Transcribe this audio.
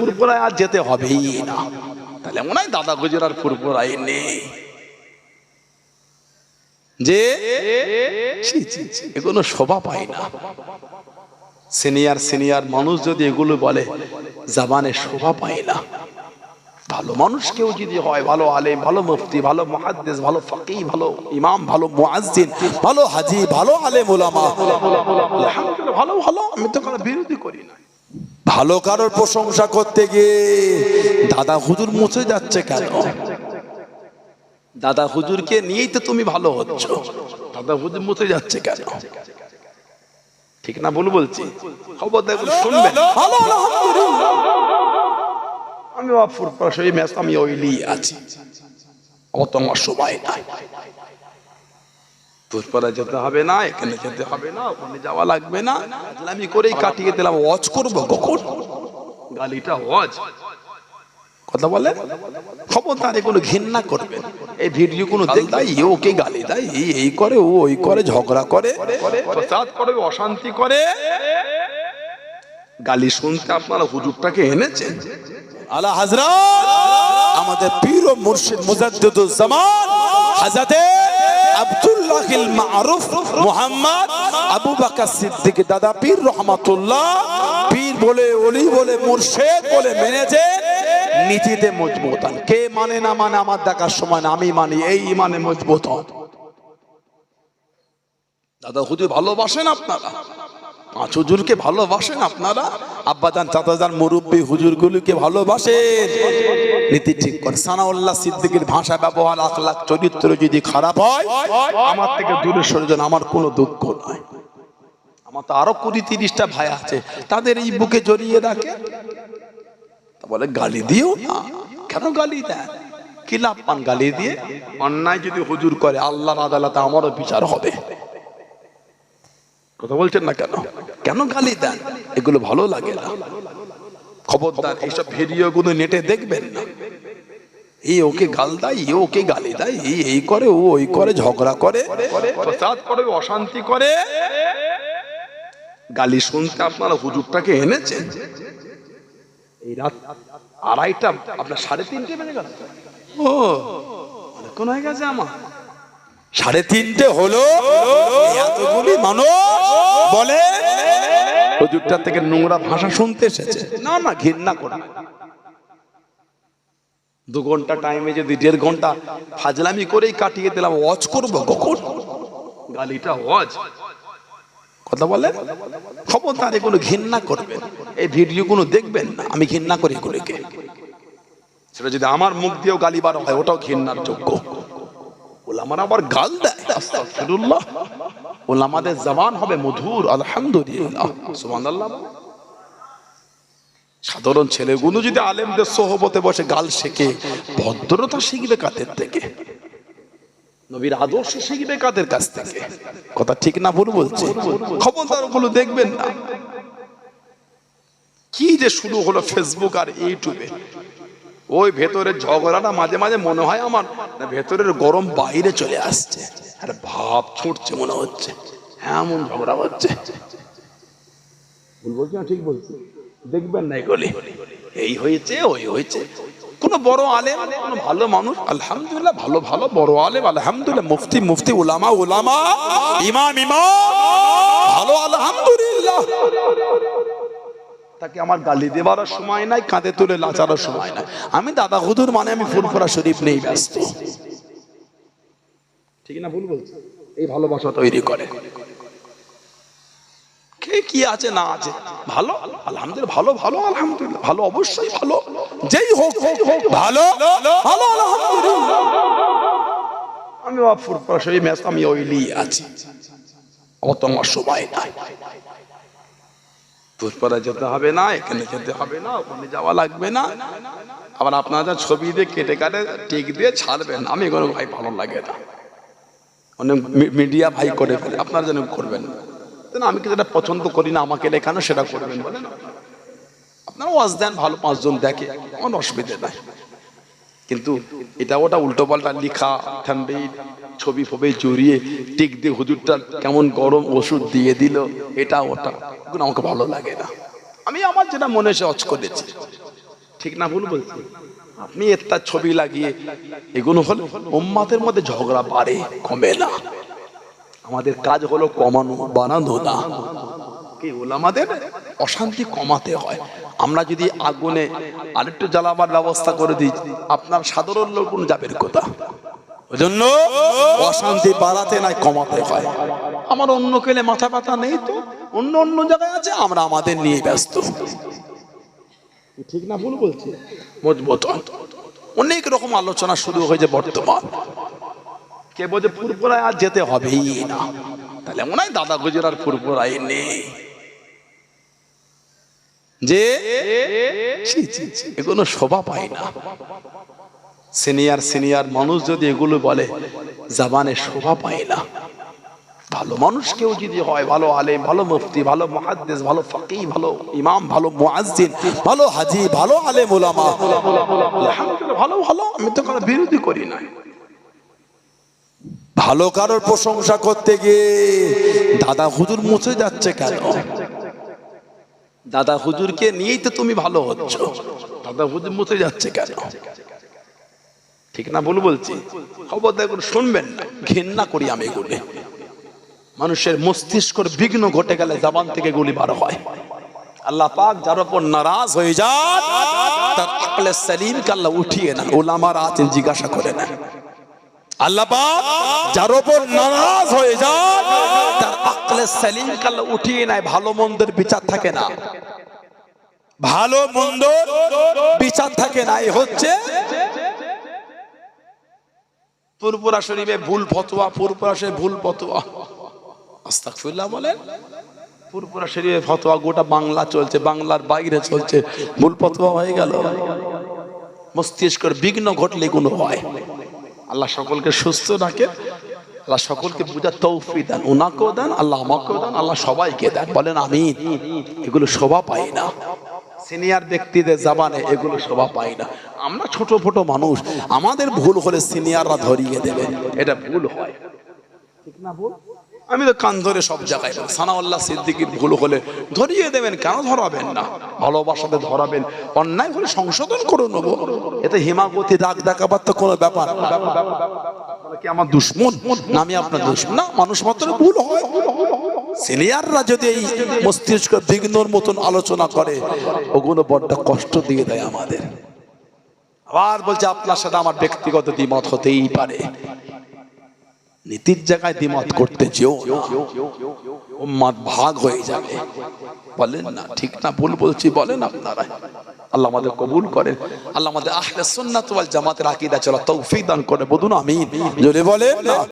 ফুরফুরায় আর যেতে হবেই না। তাহলে মনে হয় দাদা গুজুর আর ফুরফুরাই নেই। যে? এগুলো শোভা পায় না। সিনিয়র সিনিয়র মানুষ যদি এগুলো বলে জাবানে শোভা পায় না। ভালো মানুষ কেউ যদি হয়, ভালো আলেম, ভালো মুফতি, ভালো মুহাদ্দিস, ভালো ফাকি ভালো ইমাম, ভালো মুয়াজ্জিন, ভালো হাজি, ভালো আলেম ওলামা ভালো ভালো, আমি তো কারও বিরোধী করি না। ভালো কারোর প্রশংসা করতে গিয়ে দাদা হুজুর মুছে যাচ্ছে কেন? দাদা হুজুরকে নিয়েই তো তুমি ভালো হচ্ছ। দাদা হুজুর মুছে যাচ্ছে কেন? ঠিক না ভুল বলছি? খবর ভালো আলহামদুলিল্লাহ আমি সেই ম্যাচ, আমি ওইলি আছি। অত আমার সময় নাই। পুষ্পারা যেতে হবে না এখানে যেতে হবে না ওখানে যাওয়া লাগবে না। আমি করেই কাটিয়ে দিলাম ওয়াচ করব কখন? গালিটা ওয়াচ কথা বলে? এগুলো ঘৃণা করবে এই ভিডিও কোনো দেখাই ওকে গালি দেয় এই এই করে ও ওই করে ঝগড়া করে প্রসাদ করে অশান্তি করে। গালি শুনতে আপনারা হুজুরটাকে এনেছেন? আলা হাজরা আমাদের পীর ও মুর্শিদ মুজাদ্দিদুল জামান হাজরাতে আব্দুল্লাহিল মারুফ মোহাম্মদ আবু বাকা সিদ্দিক দাদা পীর রহমাতুল্লাহ। পীর বলে অলি বলে মুর্শেদ বলে মেনেছে নীতিতে মজবুত হন। কে মানে না মানে আমার দেখার সময় না, আমি মানি, এই ইমানে মজবুত হন দাদা হুদি ভালোবাসেন আপনারা? পাঁচ হুজুরকে ভালোবাসেন আপনারা? আব্বাজান, চাচাজান, মুরব্বী হুজুরগুলোকে ভালোবাসেন? নীতি ঠিক করে। সানাউল্লাহ সিদ্দিকের ভাষা, ব্যবহার, আখলাখ, চরিত্র যদি খারাপ হয়, আমার থেকে দূরে সরে যান, আমার কোনো দুঃখ নয় আমার তো আরও কুড়ি তিরিশটা ভাই আছে, তাদের এই বুকে জড়িয়ে রাখে। বলে, গালি দিও না। কেন গালি দেন? কি লাভ পান গালি দিয়ে? অন্যায় যদি হুজুর করে, আল্লাহর আদালতে আমারও বিচার হবে। কথা বলছেন না কেন? কেন গালি দেন? এগুলো ভালো লাগে না। খবরদার, এইসব ভিডিও গুলো নেটে দেখবেন না। এই ওকে গাল দেয় এ ওকে গালি দেয়, এই এই করে, ও ওই করে, ঝগড়া করে। প্রসাদ করে, অশান্তি করে। গালি শুনতে আপনারা হুজুরটাকে এনেছেন? এই রাত আড়াইটা আপনার সাড়ে তিনটে বেজে গেল। ও, অনেকক্ষণ হয়ে গেছে আমার। সাড়ে তিনটে হলো এতগুলি মানুষ বলে হুজুরটার থেকে নোংরা ভাষা শুনতে এসেছে। না না, ঘৃণা করে। দু ঘণ্টা টাইমে যদি দেড় ঘণ্টা ফাজলামি করেই কাটিয়ে দিলাম ওয়াচ করব কখন? গালিটা ওয়াচ কথা বলে? খবরদার এগুলো ঘৃণা করবেন এই ভিডিও কোনো দেখবেন না, আমি ঘৃণা করি এগুলোকে। সেটা যদি আমার মুখ দিয়েও গালি বার হয়, ওটাও ঘৃণার যোগ্য। ওলামার আবার গাল দেয়। ওলামাদের জবান হবে মধুর, আলহামদুলিল্লাহ। সাধারণ ছেলেগুলো যদি আলেমদের সোহবতে বসে গাল শেখে, ভদ্রতা শিখবে কাদের থেকে? নবীর আদর্শ শিখবে কাদের কাছ থেকে? কথা ঠিক না ভুল বলছে। খবরদার ওগুলো দেখবেন না। কি যে শুরু হলো ফেসবুক আর ইউটিউবে ওই ভেতরের ঝগড়াটা মাঝে মাঝে মনে হয় আমার। ভেতরের গরম বাইরে চলে আসছে। আর ভাব ছুটছে মনে হচ্ছে। এমন ঝগড়া হচ্ছে। না, ঠিক বলছি। দেখবেন না এগুলি এই হয়েছে, ওই হয়েছে। কোন বড় আলেম, কোন ভালো মানুষ, আলহামদুলিল্লাহ, ভালো ভালো, বড় আলেম, আলহামদুলিল্লাহ, মুফতি মুফতি, উলামা উলামা, ইমাম ইমাম, ভালো, আলহামদুলিল্লাহ। তাকে আমার গালি দেবার সময় নাই, কাঁধে তুলে লাচারও সময় নাই। আমি দাদা হুদুর মানে আমি ফুলফুরা শরীফ নেই ব্যস্ত। ঠিক না ভুল বলছি? এই ভালোবাসা তৈরি করে। কে আছে, না আছে? ভালো? আলহামদুলিল্লাহ, ভালো ভালো, আলহামদুলিল্লাহ। ভালো অবশ্যই ভালো। যেই হোক হোক ভালো ভালো, আলহামদুলিল্লাহ। আমি বাপুর সেই ম্যাচ আমি ওইলি আছি। অত আমার সময় নাই। পুষ্পারা যেতে হবে না, এখানে যেতে হবে না, ওখানে যাওয়া লাগবে না। আবার আপনারা ছবি দিয়ে কেটে কাটে টিক দিয়ে ছাড়বেন, আমি কোনো ভাই ভালো লাগে না। অনেক মিডিয়া ভাই করে ফেলে, আপনারা যেন করবেন। না, আমি যেটা পছন্দ করি না, আমাকে লেখানো সেটা করবেন বলেন আপনারা ওয়াজ দেন, ভালো পাঁচজন দেখে আমার অসুবিধে নাই। কিন্তু এটা ওটা উল্টো পাল্টা লিখা থাম্বে ছবি ফবি জড়িয়ে টিক দিয়ে হুজুরটা কেমন গরম ওষুধ দিয়ে দিল, এটা ওটা আমাকে ভালো লাগে না। আমি আমার যেটা মনে এসে অচ করেছি। ঠিক না ভুল বলছি? আপনি একটা ছবি লাগিয়ে, এগুলো হলে উম্মাদের মধ্যে ঝগড়া বাড়ে, কমে না। আমাদের কাজ হলো কমানো, বানানো না। আমাদের? অশান্তি কমাতে হয়। আমরা যদি আগুনে আরেকটু জ্বালাবার ব্যবস্থা করে দিই, আপনার সাধারণ লোক যাবের কোথা ওই জন্য অশান্তি বাড়াতে নাই কমাতে হয়। আমার অন্য কেলে মাথা ব্যথা নেই তো? অন্য অন্য জায়গায় আছে আমরা আমাদের নিয়ে ব্যস্ত। ঠিক না ভুল বলছি। মজবুত। অনেক রকম আলোচনা শুরু হয়েছে বর্তমান। কে বলছে ফুরপুরায় আর যেতে হবেই না। তাহলে মনে হয় দাদা গুজরার ফুরপুরায় নেই। যে? এগুলো শোভা পায় না। সিনিয়র সিনিয়র মানুষ যদি এগুলো বলে, জাবানে শোভা পায় না। ভালো মানুষ কেউ যদি হয়, ভালো আলেম, ভালো মুফতি, ভালো মুহাদ্দিস, ভালো ফাকি ভালো ইমাম, ভালো মুয়াজ্জিন, ভালো হাজি, ভালো আলেম ওলামা ভালো ভালো, আমি তো কোনো বিরোধী করি না। ভালো কারোর প্রশংসা করতে গিয়ে দাদা হুজুর মুছে যাচ্ছে কেন? দাদা হুজুরকে নিয়েই তো তুমি ভালো হচ্ছ। দাদা হুজুর মুছে যাচ্ছে কেন? ঠিক না, ভুল বলছি। খবর দেখুন শুনবেন না ঘেন্না করি আমি এগুলো। মানুষের মস্তিষ্কর বিঘ্ন ঘটে গেলে জাবান থেকে গুলি বার হয়। আল্লাহ পাক যার উপর নারাজ হয়ে যান তার আকলে উঠিয়ে ওলামার জিজ্ঞাসা করে নেন। আল্লাহ পাক যার উপর নারাজ হয়ে যান তার আকলে উঠিয়ে নেয়, ভালো মন্দের বিচার থাকে না। ভালো মন্দ বিচার থাকে না হচ্ছে পুরপুরা শরীফে ভুল ফতোয়া পুরপুরা শরীফে ভুল ফতোয়া। আস্তাগফিরুল্লাহ বলেন। পুরপুরা শরীফে ফতোয়া গোটা বাংলা চলছে, বাংলার বাইরে চলছে। ভুল ফতোয়া হয়ে গেল। মস্তিষ্কের বিঘ্ন ঘটলে কোনো হয়। আল্লাহ সকলকে সুস্থ রাখে। আল্লাহ সকলকে বুঝার তৌফি দেন ওনাকেও দেন, আল্লাহ আমাকেও দেন, আল্লাহ সবাইকে দেন। বলেন আমি এগুলো শোভা পাই না। সিনিয়র ব্যক্তিদের জাবানে এগুলো শোভা পাই না। আমরা ছোট ছোট মানুষ, আমাদের ভুল হলে সিনিয়ররা ধরিয়ে দেবে। এটা ভুল হয়। ঠিক না ভুল আমি তো কান ধরে সব জায়গায়। সানাউল্লাহ সিদ্দিকির ভুল হলে ধরিয়ে দেবেন, কেন ধরাবেন না? ভালোবাসাতে ধরাবেন, অন্যায় হলে সংশোধন করে নেব। এতে হিমাগতি, রাগ দেখাবার তো কোনো ব্যাপার কি আমার দুশ্মন? আমি আপনার দুশ্মন। না, মানুষ মাত্র ভুল হয়। সিনিয়ররা যদি এই মস্তিষ্ক বিঘ্নর মতন আলোচনা করে, ওগুলো বড্ড কষ্ট দিয়ে দেয় আমাদের। আবার বলছে, আপনার সাথে আমার ব্যক্তিগত দ্বিমত হতেই পারে। নীতির জায়গায় দ্বিমত করতে যেও। উম্মাদ ভাগ হয়ে যাবে। বলেন না, ঠিক না, ভুল বলছি, বলেন আপনারা। আল্লাহ আমাদের কবুল করেন। আল্লাহ আমাদের আহলে সুন্নাত ওয়াল জামাতের আকীদা চলা তৌফিক দান করে, বলুন আমিন। জোরে বলেন না।